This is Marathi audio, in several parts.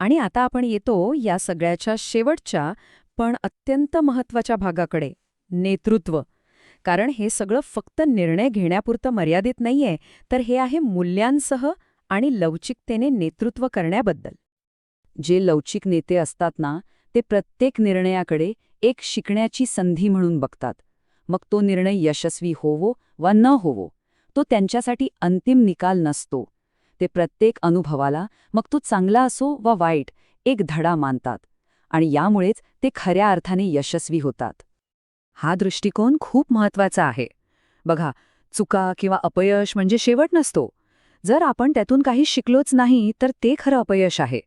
आणि आता आपण येतो या सगळ्याच्या शेवटच्या पण अत्यंत महत्त्वाच्या भागाकडे नेतृत्व. कारण हे सगळं फक्त निर्णय घेण्यापुरतं मर्यादित नाहीये तर हे आहे मूल्यांसह आणि लवचिकतेने नेतृत्व करण्याबद्दल. जे लवचिक नेते असतात ना ते प्रत्येक निर्णयाकडे एक शिकण्याची संधी म्हणून बघतात. मग तो निर्णय यशस्वी होवो वा न होवो तो त्यांच्यासाठी अंतिम निकाल नसतो. ते प्रत्येक अनुभवाला मग तो चांगला असो वा वाईट एक धडा मानतात आणि यामुळेच ते खऱ्या अर्थाने यशस्वी होतात. हा दृष्टिकोन खूप महत्त्वाचा आहे. बघा चुका किंवा अपयश म्हणजे शेवट नसतो. जर आपण त्यातून काही शिकलोच नाही तर ते खरं अपयश आहे.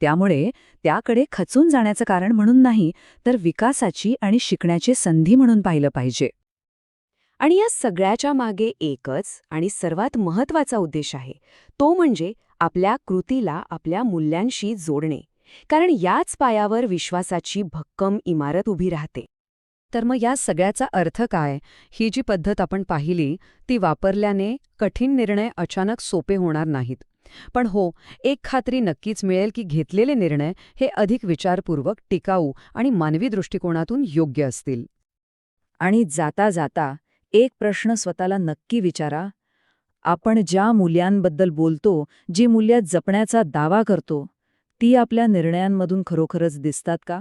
त्यामुळे त्याकडे खचून जाण्याचं कारण म्हणून नाही तर विकासाची आणि शिकण्याची संधी म्हणून पाहिलं पाहिजे. आणि या सगळ्याच्या मागे एकच आणि सर्वात महत्त्वाचा उद्देश आहे. तो म्हणजे आपल्या कृतीला आपल्या मूल्यांशी जोडणे. कारण याच पायावर विश्वासाची भक्कम इमारत उभी राहते. तर मग या सगळ्याचा अर्थ काय? ही जी पद्धत आपण पाहिली ती वापरल्याने कठीण निर्णय अचानक सोपे होणार नाहीत. पण हो एक खात्री नक्कीच मिळेल की घेतलेले निर्णय हे अधिक विचारपूर्वक टिकाऊ आणि मानवी दृष्टिकोनातून योग्य असतील. आणि जाता जाता एक प्रश्न स्वतःला नक्की विचारा. आपण ज्या मूल्यांबद्दल बोलतो जी मूल्य जपण्याचा दावा करतो ती आपल्या निर्णयांमधून खरोखरच दिसतात का?